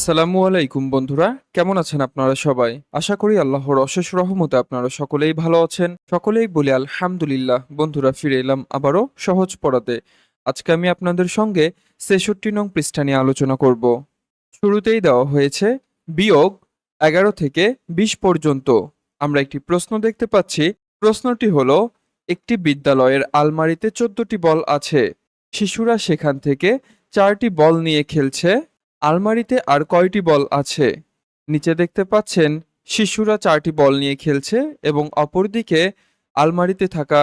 আসসালামু আলাইকুম বন্ধুরা, কেমন আছেন আপনারা সবাই? আশা করি আল্লাহর অশেষ রহমতে আপনারা সকলেই ভালো আছেন। সকলেই বলি আলহামদুলিল্লাহ, বন্ধুরা ফিরে এলাম আবারও সহজ পড়াতে। আজকে আমি আপনাদের সঙ্গে ছেষট্টি নং পৃষ্ঠা নিয়ে আলোচনা করব। শুরুতেই দেওয়া হয়েছে, বিয়োগ এগারো থেকে বিশ পর্যন্ত। আমরা একটি প্রশ্ন দেখতে পাচ্ছি। প্রশ্নটি হলো, একটি বিদ্যালয়ের আলমারিতে চোদ্দটি বল আছে। শিশুরা সেখান থেকে চারটি বল নিয়ে খেলছে। আলমারিতে আর কয়টি বল আছে? নিচে দেখতে পাচ্ছেন, শিশুরা চারটি বল নিয়ে খেলছে এবং অপরদিকে আলমারিতে থাকা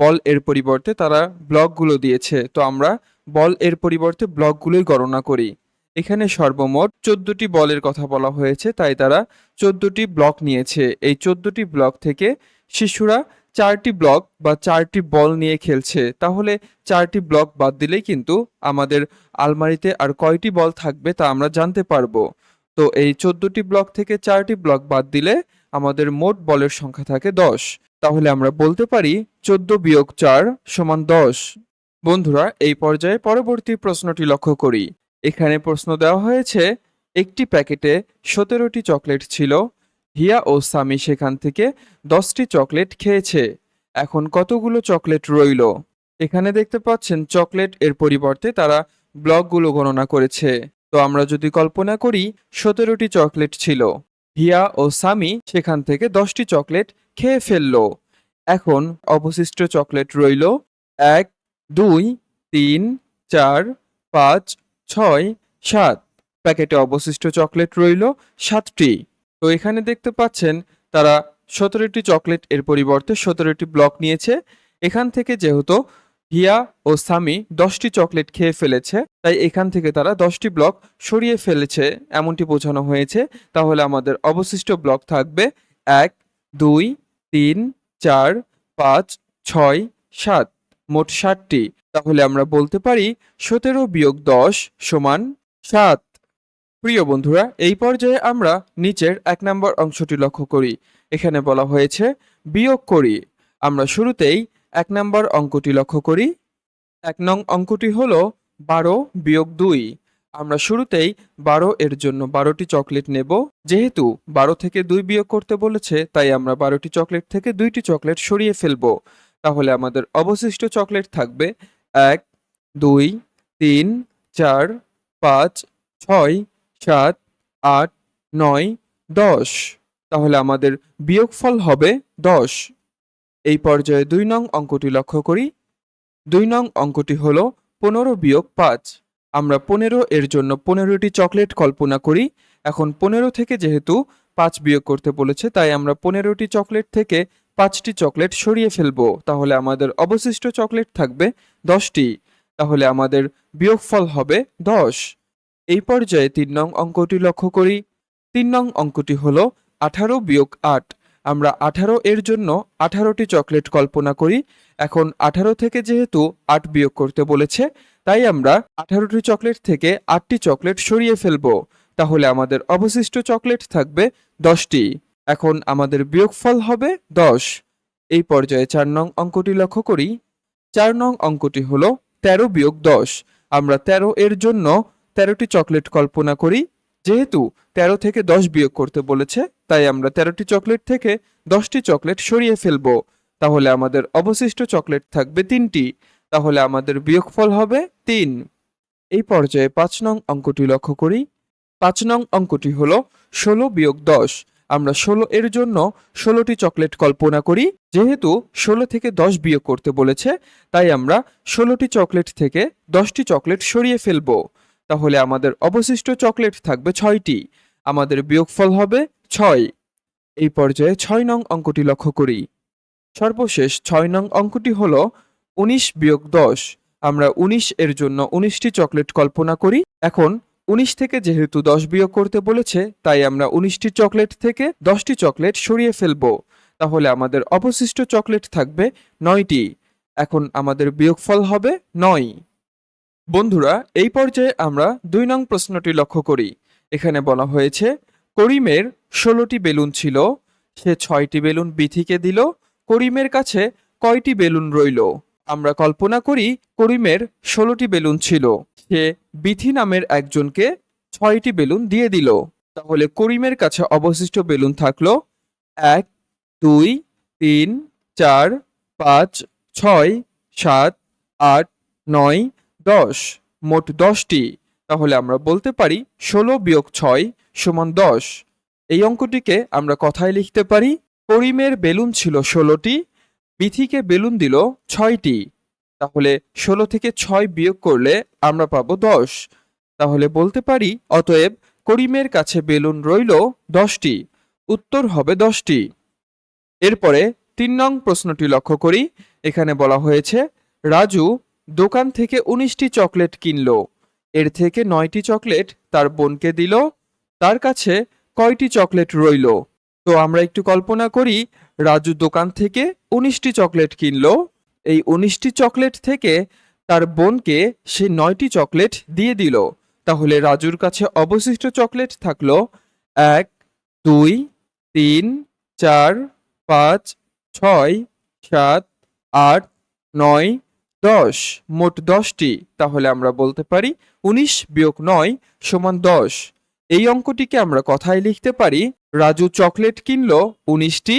বল এর পরিবর্তে তারা ব্লকগুলো দিয়েছে। তো আমরা বল এর পরিবর্তে ব্লকগুলোই গণনা করি। এখানে সর্বমোট চোদ্দটি বলের কথা বলা হয়েছে, তাই তারা চোদ্দটি ব্লক নিয়েছে। এই চোদ্দটি ব্লক থেকে শিশুরা চারটি ব্লক বা চারটি বল নিয়ে খেলছে, তাহলে চারটি ব্লক বাদ দিলেই কিন্তু আমাদের আলমারিতে আর কয়টি বল থাকবে তা আমরা জানতে পারব। তো এই চোদ্দটি ব্লক থেকে চারটি ব্লক বাদ দিলে আমাদের মোট বলের সংখ্যা থাকে দশ। তাহলে আমরা বলতে পারি চোদ্দ বিয়োগ চার সমান দশ। বন্ধুরা, এই পর্যায়ে পরবর্তী প্রশ্নটি লক্ষ্য করি। এখানে প্রশ্ন দেওয়া হয়েছে, একটি প্যাকেটে সতেরোটি চকলেট ছিল হিয়া ও সামি সেখান থেকে দশটি চকলেট খেয়েছে। এখন কতগুলো চকলেট রইল? এখানে দেখতে পাচ্ছেন চকলেট এর পরিবর্তে তারা ব্লকগুলো গণনা করেছে। তো আমরা যদি কল্পনা করি, সতেরোটি চকলেট ছিল। হিয়া ও সামি সেখান থেকে দশটি চকলেট খেয়ে ফেলল। এখন অবশিষ্ট চকলেট রইল এক, দুই, তিন, চার, পাঁচ, ছয়, সাত। প্যাকেটে অবশিষ্ট চকলেট রইল সাতটি। তো এখানে দেখতে পাচ্ছেন তারা সতেরোটি চকলেট এর পরিবর্তে সতেরোটি ব্লক নিয়েছে। এখান থেকে যেহেতু হিয়া ও সামি দশটি চকলেট খেয়ে ফেলেছে, তাই এখান থেকে তারা দশটি ব্লক সরিয়ে ফেলেছে এমনটি বোঝানো হয়েছে। তাহলে আমাদের অবশিষ্ট ব্লক থাকবে এক, দুই, তিন, চার, পাঁচ, ছয়, সাত, মোট ষাটটি। তাহলে আমরা বলতে পারি সতেরো বিয়োগ দশ সমান সাত। প্রিয় বন্ধুরা, এই পর্যায়ে আমরা নিচের এক নম্বর অংশটি লক্ষ্য করি। এখানে বলা হয়েছে, বিয়োগ করি। আমরা শুরুতেই এক নম্বর অঙ্কটি লক্ষ্য করি। এক নং অঙ্কটি হল বারো বিয়োগ দুই। আমরা শুরুতেই বারো এর জন্য বারোটি চকলেট নেব। যেহেতু বারো থেকে দুই বিয়োগ করতে বলেছে, তাই আমরা বারোটি চকলেট থেকে দুইটি চকলেট সরিয়ে ফেলব। তাহলে আমাদের অবশিষ্ট চকলেট থাকবে এক, দুই, তিন, চার, পাঁচ, ছয় সাত, আট, নয়, দশ। তাহলে আমাদের বিয়োগফল হবে দশ। এই পর্যায়ে দুই নং অঙ্কটি লক্ষ্য করি। দুই নং অঙ্কটি হল পনেরো বিয়োগ পাঁচ। আমরা পনেরো এর জন্য পনেরোটি চকলেট কল্পনা করি। এখন পনেরো থেকে যেহেতু পাঁচ বিয়োগ করতে বলেছে, তাই আমরা পনেরোটি চকলেট থেকে পাঁচটি চকলেট সরিয়ে ফেলব। তাহলে আমাদের অবশিষ্ট চকলেট থাকবে দশটি। তাহলে আমাদের বিয়োগফল হবে দশ। এই পর্যায়ে তিন নং অঙ্কটি লক্ষ্য করি। তিন নং অঙ্কটি হল আঠারো বিয়োগ আট। আমরা আঠারো এর জন্য আঠারোটি চকলেট কল্পনা করি। এখন আঠারো থেকে যেহেতু আট বিয়োগ করতে বলেছে, তাই আমরা আঠারোটি চকলেট থেকে আটটি চকলেট সরিয়ে ফেলব। তাহলে আমাদের অবশিষ্ট চকলেট থাকবে দশটি। এখন আমাদের বিয়োগফল হবে দশ। এই পর্যায়ে চার নং অঙ্কটি লক্ষ্য করি। চার নং অঙ্কটি হলো তেরো বিয়োগ দশ। আমরা তেরো এর জন্য তেরোটি চকলেট কল্পনা করি। যেহেতু তেরো থেকে দশ বিয়োগ করতে বলেছে, তাই আমরা তেরোটি চকলেট থেকে দশটি চকলেট সরিয়ে ফেলব। তাহলে আমাদের অবশিষ্ট চকলেট থাকবে তিনটি। তাহলে আমাদের বিয়োগফল হবে তিন। এই পর্যায়ে পাঁচ নং অঙ্কটি লক্ষ্য করি। পাঁচ নং অঙ্কটি হলো ষোলো বিয়োগ দশ। আমরা ষোলো এর জন্য ষোলোটি চকলেট কল্পনা করি। যেহেতু ষোলো থেকে দশ বিয়োগ করতে বলেছে, তাই আমরা ষোলোটি চকলেট থেকে দশটি চকলেট সরিয়ে ফেলব। তাহলে আমাদের অবশিষ্ট চকলেট থাকবে ছয়টি। আমাদের বিয়োগফল হবে ছয়। এই পর্যায়ে ছয় নং অঙ্কটি লক্ষ্য করি। সর্বশেষ ছয় নং অঙ্কটি হল উনিশ বিয়োগ দশ। আমরা উনিশ এর জন্য উনিশটি চকলেট কল্পনা করি। এখন উনিশ থেকে যেহেতু দশ বিয়োগ করতে বলেছে, তাই আমরা উনিশটি চকলেট থেকে দশটি চকলেট সরিয়ে ফেলব। তাহলে আমাদের অবশিষ্ট চকলেট থাকবে নয়টি। এখন আমাদের বিয়োগফল হবে নয়। বন্ধুরা, এই পর্যায়ে আমরা দুই নং প্রশ্নটি লক্ষ্য করি। এখানে বলা হয়েছে, করিমের ষোলোটি বেলুন ছিল, সে ছয়টি বেলুন বিথিকে দিল, করিমের কাছে কয়টি বেলুন রইল? আমরা কল্পনা করি, করিমের ষোলোটি বেলুন ছিল, সে বিথি নামের একজনকে ছয়টি বেলুন দিয়ে দিল। তাহলে করিমের কাছে অবশিষ্ট বেলুন থাকল এক, দুই, তিন, চার, পাঁচ, ছয়, সাত, আট, নয় দশ মোট দশটি, তাহলে আমরা বলতে পারি ষোলো বিয়োগ ছয় সমান দশ। এই অঙ্কটিকে আমরা কথায় লিখতে পারি, করিমের বেলুন ছিল ষোলোটি, বিথিকে বেলুন দিল ছয়টি। তাহলে ষোলো থেকে ছয় বিয়োগ করলে আমরা পাবো দশ। তাহলে বলতে পারি, অতএব করিমের কাছে বেলুন রইল দশটি, উত্তর হবে দশটি। এরপরে তিন নং প্রশ্নটি লক্ষ্য করি। এখানে বলা হয়েছে, রাজু দোকান থেকে উনিশটি চকলেট কিনলো। এর থেকে নয়টি চকলেট তার বোনকে দিল। তার কাছে কয়টি চকলেট রইল? তো আমরা একটু কল্পনা করি, রাজু দোকান থেকে উনিশটি চকলেট কিনলো। এই উনিশটি চকলেট থেকে তার বোনকে সে নয়টি চকলেট দিয়ে দিল। তাহলে রাজুর কাছে অবশিষ্ট চকলেট থাকল এক, দুই, তিন, চার, পাঁচ, ছয়, সাত, আট, নয় দশ মোট দশটি, তাহলে আমরা বলতে পারি উনিশ বিয়োগ নয় সমান দশ। এই অঙ্কটিকে আমরা কথায় লিখতে পারি, রাজু চকলেট কিনলো উনিশটি,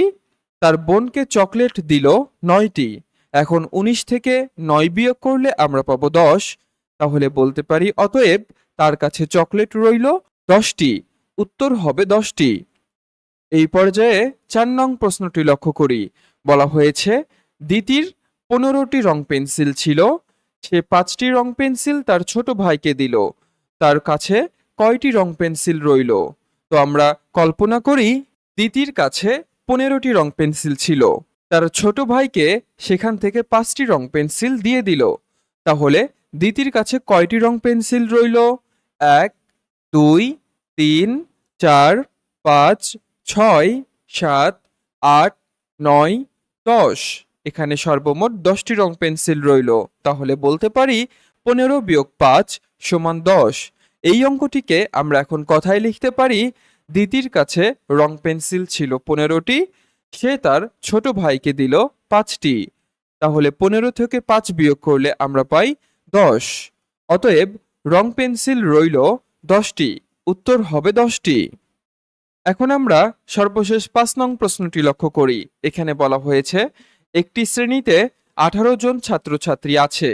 তার বোনকে চকলেট দিল নয়টি। এখন উনিশ থেকে নয় বিয়োগ করলে আমরা পাবো দশ। তাহলে বলতে পারি অতএব তার কাছে চকলেট রইল দশটি, উত্তর হবে দশটি। এই পর্যায়ে চার নং প্রশ্নটি লক্ষ্য করি। বলা হয়েছে দিতির পনেরোটি রং পেন্সিল ছিল। সে পাঁচটি রং পেন্সিল তার ছোট ভাইকে দিল। তার কাছে কয়টি রং পেন্সিল রইল? তো আমরা কল্পনা করি দিতির কাছে পনেরোটি রং পেন্সিল ছিল। তার ছোট ভাইকে সেখান থেকে পাঁচটি রং পেন্সিল দিয়ে দিল। তাহলে দিতির কাছে কয়টি রং পেন্সিল রইল? এক, দুই, তিন, চার, পাঁচ, ছয়, সাত, আট, নয়, দশ। এখানে সর্বমোট দশটি রং পেন্সিল রইল। তাহলে বলতে পারি পনেরো বিয়োগ পাঁচ সমান দশ। এই অঙ্কটিকে আমরা এখন কথায় লিখতে পারি, দিদির কাছে রং পেন্সিল ছিল পনেরোটি, সে তার ছোট ভাইকে দিল পাঁচটি। তাহলে পনেরো থেকে পাঁচ বিয়োগ করলে আমরা পাই দশ। অতএব রং পেন্সিল রইল দশটি, উত্তর হবে দশটি। এখন আমরা সর্বশেষ পাঁচ নং প্রশ্নটি লক্ষ্য করি। এখানে বলা হয়েছে একটি শ্রেণীতে আঠারো জন ছাত্রছাত্রী আছে।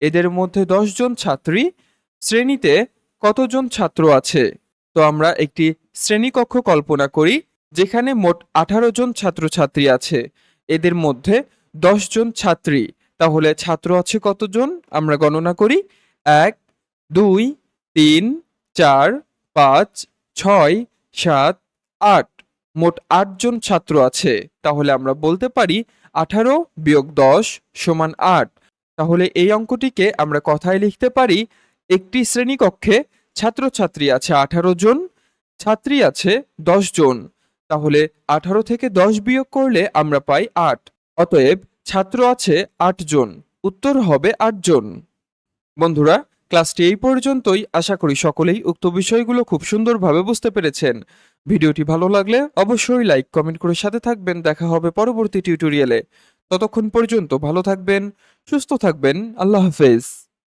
এদের মধ্যে জন ছাত্রী, শ্রেণীতে কতজন ছাত্র আছে? তো আমরা একটি শ্রেণীকক্ষ কল্পনা করি, যেখানে মোট আঠারো জন ছাত্রছাত্রী আছে। এদের মধ্যে জন ছাত্রী। তাহলে ছাত্র আছে কতজন? আমরা গণনা করি, এক, দুই, তিন, চার, পাঁচ, ছয়, সাত, আট। মোট আটজন ছাত্র আছে। তাহলে আমরা বলতে পারি আঠারো বিয়োগ দশ সমান আট। তাহলে এই অঙ্কটিকে আমরা কথায় লিখতে পারি, একটি শ্রেণীকক্ষে ছাত্রছাত্রী আছে আঠারো জন, ছাত্রী আছে দশ জন। তাহলে আঠারো থেকে দশ বিয়োগ করলে আমরা পাই আট। অতএব ছাত্র আছে আট জন, উত্তর হবে আটজন বন্ধুরা, ক্লাসটি এই পর্যন্তই। আশা করি সকলেই উক্ত বিষয়গুলো খুব সুন্দরভাবে বুঝতে পেরেছেন। ভিডিওটি ভালো লাগলে অবশ্যই লাইক, কমেন্ট করে সাথে থাকবেন। দেখা হবে পরবর্তী টিউটোরিয়ালে। ততক্ষণ পর্যন্ত ভালো থাকবেন, সুস্থ থাকবেন। আল্লাহ হাফেজ।